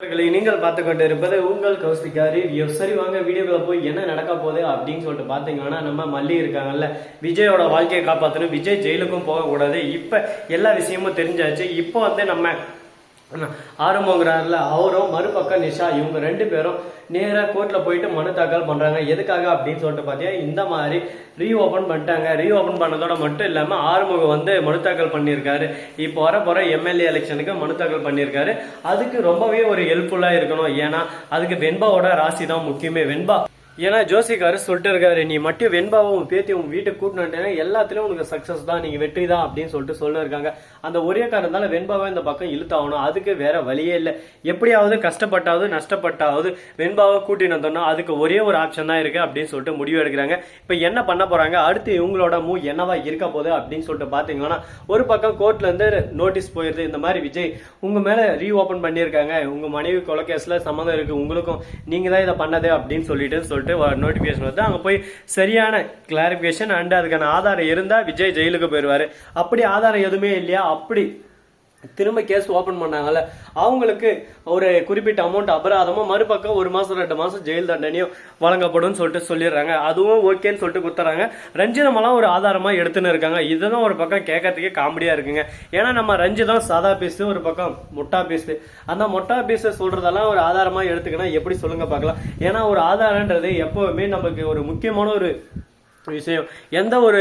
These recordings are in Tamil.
நீங்கள் பார்த்து கொண்டு இருப்பது உங்கள் கௌஸ்திகா ரிவ்யூ சரி வாங்க வீடியோக்குள்ள போய் என்ன நடக்க போகுது அப்படின்னு சொல்லிட்டு பார்த்தீங்கன்னா நம்ம மல்லி இருக்காங்கல்ல விஜயோட வாழ்க்கையை காப்பாற்றணும் விஜய் ஜெயிலுக்கும் போகக்கூடாது. இப்போ எல்லா விஷயமும் தெரிஞ்சாச்சு. இப்போ வந்து நம்ம ஆரம்பங்கிறாருல அவரும் மறுபக்கம் நிஷா இவங்க ரெண்டு பேரும் நேராக கோர்ட்டில் போயிட்டு மனு தாக்கல் பண்ணுறாங்க எதுக்காக அப்படின்னு சொல்லிட்டு பார்த்தீங்கன்னா இந்த மாதிரி ரீ ஓபன் பண்ணிட்டாங்க. ரீ ஓபன் பண்ணதோட மட்டும் இல்லாமல் ஆறுமுகம் வந்து மனு தாக்கல் பண்ணியிருக்காரு. இப்போ வர போகிற எம்எல்ஏ எலெக்ஷனுக்கு மனு தாக்கல் பண்ணியிருக்காரு. அதுக்கு ரொம்பவே ஒரு ஹெல்ப்ஃபுல்லாக இருக்கணும். ஏன்னா அதுக்கு வெண்பாவோட ராசி தான் முக்கியமே. வெண்பா ஏன்னா ஜோசிக்காரு சொல்லிட்டு இருக்காரு நீ மட்டும் வெண்பாவை உன் பேத்தி உன் வீட்டுக்கு கூட்டினு எல்லாத்துலயும் உனக்கு சக்சஸ் தான் நீங்க வெற்றி தான் அப்படின்னு சொல்லிட்டு சொல்ல இருக்காங்க அந்த ஒரே காரணத்தால வெண்பாவை இந்த பக்கம் இழுத்தாகணும். அதுக்கு வேற வழியே இல்லை. எப்படியாவது கஷ்டப்பட்டாவது நஷ்டப்பட்டாவது வெண்பாவை கூட்டின்னு வந்தோம்னா அதுக்கு ஒரே ஒரு ஆப்ஷன் தான் இருக்கு அப்படின்னு சொல்லிட்டு முடிவு எடுக்கிறாங்க. இப்போ என்ன பண்ண போறாங்க? அடுத்து இவங்களோட மூவ் என்னவா இருக்க போகுது அப்படின்னு சொல்லிட்டு பாத்தீங்கன்னா ஒரு பக்கம் கோர்ட்ல இருந்து நோட்டீஸ் போயிருது இந்த மாதிரி விஜய் உங்க மேல ரீ ஓபன் பண்ணியிருக்காங்க. உங்க மனைவி கொலைகேஸ்ல சம்மந்தம் இருக்கு. உங்களுக்கும் நீங்க தான் இதை பண்ணது அப்படின்னு சொல்லிட்டு சொல்லிட்டு நோட்டிபிகேஷன் வருது. அங்கே போய் சரியான கிளாரிஃபிகேஷன் அண்ட் அதுக்கான ஆதாரம் இருந்தால் விஜய் ஜெயிலுக்கு போயிடுவாரு. அப்படி ஆதாரம் எதுவுமே இல்லையா? அப்படி திரும்ப கேஸ் ஓப்பன் பண்ணாங்கல்ல அவங்களுக்கு ஒரு குறிப்பிட்ட அமௌண்ட் அபராதமும் மறுபக்கம் ஒரு மாசம் ரெண்டு மாசம் ஜெயில் தண்டனையும் வழங்கப்படும் சொல்லிட்டு சொல்லிடுறாங்க. அதுவும் ஓகேன்னு சொல்லிட்டு கொடுத்துறாங்க ரஞ்சிதமெல்லாம் ஒரு ஆதாரமா எடுத்துன்னு இருக்காங்க. இதுதான் ஒரு பக்கம் கேட்கறதுக்கே காமெடியா இருக்குங்க. ஏன்னா நம்ம ரஞ்சிதம் சாதா பீஸு ஒரு பக்கம் முட்டா பீஸு அந்த மொட்டா பீஸை சொல்றதெல்லாம் ஒரு ஆதாரமா எடுத்துக்கினா எப்படி சொல்லுங்க பார்க்கலாம். ஏன்னா ஒரு ஆதாரன்றது எப்பவுமே நமக்கு ஒரு முக்கியமான ஒரு விஷயம். எந்த ஒரு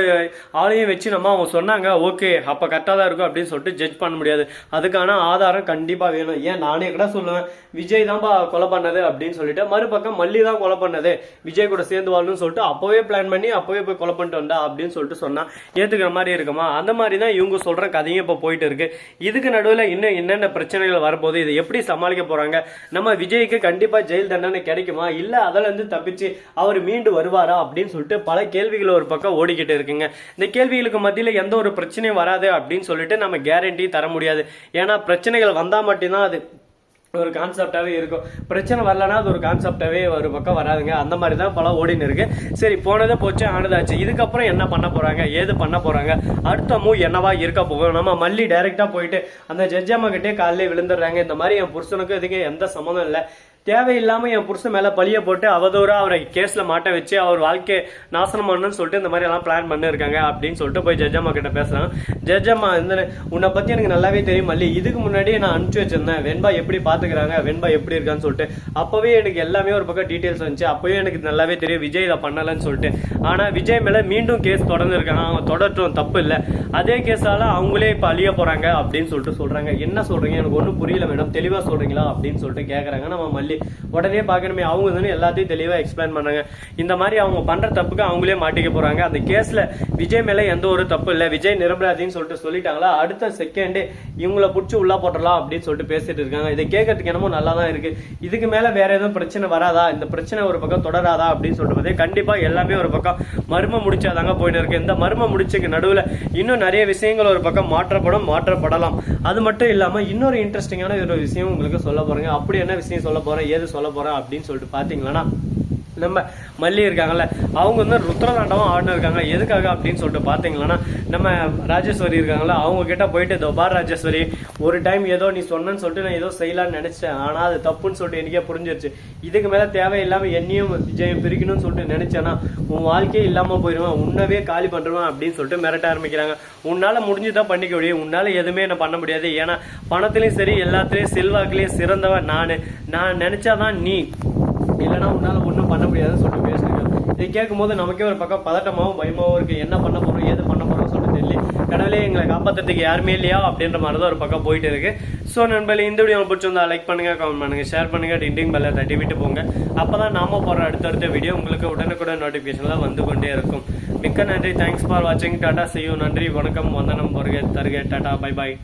ஆளையும் வச்சு நம்ம அவங்க சொன்னாங்க ஓகே அப்போ கரெக்டாக தான் இருக்கும் அப்படின்னு சொல்லிட்டு ஜட்ஜ் பண்ண முடியாது. அதுக்கான ஆதாரம் கண்டிப்பாக வேணும். ஏன்? நானே கூட சொல்லுவேன் விஜய் தான்ப்பா கொலை பண்ணது அப்படின்னு சொல்லிட்டு மறுபக்கம் மல்லி தான் கொலை பண்ணது. விஜய் கூட சேர்ந்து வாழணும்னு சொல்லிட்டு அப்போவே பிளான் பண்ணி அப்போவே போய் கொலை பண்ணிட்டு வந்தா அப்படின்னு சொல்லிட்டு சொன்னால் ஏற்றுக்கிற மாதிரி இருக்குமா? அந்த மாதிரி தான் இவங்க சொல்கிற கதையும் இப்போ போயிட்டு இருக்கு. இதுக்கு நடுவில் இன்னும் என்னென்ன பிரச்சனைகள் வரப்போகுது? இதை எப்படி சமாளிக்க போகிறாங்க நம்ம விஜய்க்கு கண்டிப்பாக ஜெயில் தண்டனை கிடைக்குமா? இல்லை அதில் இருந்து தப்பிச்சு அவர் மீண்டு வருவாரா? அப்படின்னு சொல்லிட்டு பல கேள்வி கேள்விகள் ஒரு பக்கம் ஓடிக்கிட்டு இருக்குங்க. இந்த கேள்விகளுக்கு மத்தியில் எந்த ஒரு பிரச்சனையும் வராது அப்படின்னு சொல்லிட்டு நம்ம கேரண்டி தர முடியாது. ஏன்னா பிரச்சனைகள் வந்தால் மட்டும்தான் அது ஒரு கான்செப்டாகவே இருக்கும். பிரச்சனை வரலன்னா அது ஒரு கான்செப்டாகவே ஒரு பக்கம் வராதுங்க. அந்த மாதிரி தான் பல ஓடின்னு இருக்கு. சரி போனதே போச்சு ஆனதாச்சு. இதுக்கப்புறம் என்ன பண்ண போகிறாங்க ஏது பண்ண போகிறாங்க அடுத்த மூவ் என்னவா இருக்க போகும் நம்ம மல்லி டைரெக்டாக போயிட்டு அந்த ஜட்ஜம்மா கிட்டே காலையில் விழுந்துடுறாங்க. இந்த மாதிரி என் புருஷனுக்கு இதுக்கு எந்த சம்மந்தம் இல்லை. தேவையில்லாம என் புருஷன் மேல பழிய போட்டு அவதூறா அவரை கேஸ்ல மாட்ட வச்சு அவர் வாழ்க்கை நாசனம் பண்ணணும்னு சொல்லிட்டு இந்த மாதிரி எல்லாம் பிளான் பண்ணிருக்காங்க அப்படின்னு சொல்லிட்டு போய் ஜட்ஜம்மா கிட்ட பேசுறாங்க ஜட்ஜம்மா இந்த உன்னை பத்தி எனக்கு நல்லாவே தெரியும் மல்லி. இதுக்கு முன்னாடியே நான் அனுப்பிச்சு வச்சிருந்தேன். வெண்பா எப்படி பாத்துக்கிறாங்க? வெண்பா எப்படி இருக்கான்னு சொல்லிட்டு. அப்பவே எனக்கு எல்லாமே ஒரு பக்கம் டீட்டெயில்ஸ் வந்துச்சு. அப்பவே எனக்கு நல்லாவே தெரியும். விஜய் இதை பண்ணலன்னு சொல்லிட்டு. ஆனா விஜய் மேல மீண்டும் கேஸ் தொடர்ந்துருக்காங்க அவன் அவங்க தொடரட்டும் தப்பு இல்லை. அதே கேஸால அவங்களே இப்ப அழிய போறாங்க அப்படின்னு சொல்லிட்டு சொல்றாங்க. என்ன சொல்றீங்க? எனக்கு ஒன்றும் புரியல மேடம் தெளிவா சொல்றீங்களா அப்படின்னு சொல்லிட்டு கேக்குறாங்க. நம்ம மல்லி உடனே பார்க்கணுமே அவங்க தானே எல்லாத்தையும் தெளிவா எக்ஸ்பிளைன் பண்ணாங்க இந்த மாதிரி அவங்க பண்ற தப்புக்கு அவங்களே மாட்டிக்க போறாங்க. அந்த கேஸ்ல விஜய் மேல எந்த ஒரு தப்பு இல்லை. விஜய் நிரபராதின்னு சொல்லிட்டு சொல்லிட்டாங்களா? அடுத்த செகண்டே இவங்களை பிடிச்சி உள்ள போட்டுடலாம் அப்படின்னு சொல்லிட்டு பேசிட்டு இருக்காங்க. இதை கேட்கறதுக்கு என்னமோ நல்லா தான் இருக்கு. இதுக்கு மேல வேற எதுவும் பிரச்சனை வராதா? இந்த பிரச்சனை ஒரு பக்கம் தொடராதா அப்படின்னு சொல்லிட்டு கண்டிப்பா எல்லாமே ஒரு பக்கம் மர்ம முடிச்சாதாங்க போயிட்டு இருக்கு. இந்த மர்ம முடிச்சுக்கு நடுவுல இன்னும் நிறைய விஷயங்கள் ஒரு பக்கம் மாற்றப்படும் மாற்றப்படலாம். அது மட்டும் இல்லாம இன்னொரு இன்ட்ரெஸ்டிங்கான ஒரு விஷயம் உங்களுக்கு சொல்ல போறேங்க. அப்படி என்ன விஷயம் சொல்ல போறேன்? ஏது சொல்ல போறேன் அப்படின்னு சொல்லிட்டு பாத்தீங்கன்னா நம்ம மல்லி இருக்காங்கல்ல அவங்க வந்து ருத்ரதாண்டவம் ஆடினு இருக்காங்க. எதுக்காக அப்படின்னு சொல்லிட்டு பார்த்தீங்கன்னா நம்ம ராஜேஸ்வரி இருக்காங்கல்ல அவங்க கிட்ட போயிட்டு தோபார் ராஜேஸ்வரி ஒரு டைம் ஏதோ நீ சொன்னேன்னு சொல்லிட்டு நான் ஏதோ செய்யலான்னு நினச்சேன் ஆனால் அது தப்புன்னு சொல்லிட்டு எனக்கே புரிஞ்சிருச்சு. இதுக்கு மேலே தேவையில்லாமல் என்னையும் விஜயம் பிரிக்கணும்னு சொல்லிட்டு நினைச்சேன்னா உன் வாழ்க்கையே இல்லாமல் போயிடுவேன் உன்னவே காலி பண்ணுவேன் அப்படின்னு சொல்லிட்டு மிரட்ட ஆரம்பிக்கிறாங்க. உன்னால் முடிஞ்சுதான் பண்ணிக்க முடியும். உன்னால் எதுவுமே என்ன பண்ண முடியாது. ஏன்னா பணத்துலேயும் சரி எல்லாத்துலேயும் செல்வாக்குலேயும் சிறந்தவன் நான். நான் நினைச்சாதான் நீ. இல்லைன்னா உன்னால ஒன்றும் பண்ண முடியாதுன்னு சொல்லிட்டு பேசுறீங்க இதை கேட்கும்போது நமக்கே ஒரு பக்கம் பதட்டமாகவும் பயமாகவும் இருக்கு. என்ன பண்ண போறோம் ஏது பண்ண போறோம் சொல்லிட்டு தெரியல. கடவுளே எங்களை காப்பாற்றுறதுக்கு யாருமே இல்லையா? அப்படின்ற மாதிரி தான் ஒரு பக்கம் போயிட்டு இருக்கு. ஸோ நண்பர்களே இந்த வீடியோ பிடிச்சிருந்தா லைக் பண்ணுங்க கமெண்ட் பண்ணுங்க ஷேர் பண்ணுங்க டிண்டிங் பெல்ல தட்டி விட்டு போங்க. அப்பதான் நாம போற அடுத்தடுத்த வீடியோ உங்களுக்கு உடனுக்குடன் நோட்டிஃபிகேஷன்லாம் வந்து கொண்டே இருக்கும். மிக்க நன்றி. தேங்க்ஸ் ஃபார் வாட்சிங் டாடா செய்யும் நன்றி வணக்கம். வந்தனம் வருக தருக. Tata bye bye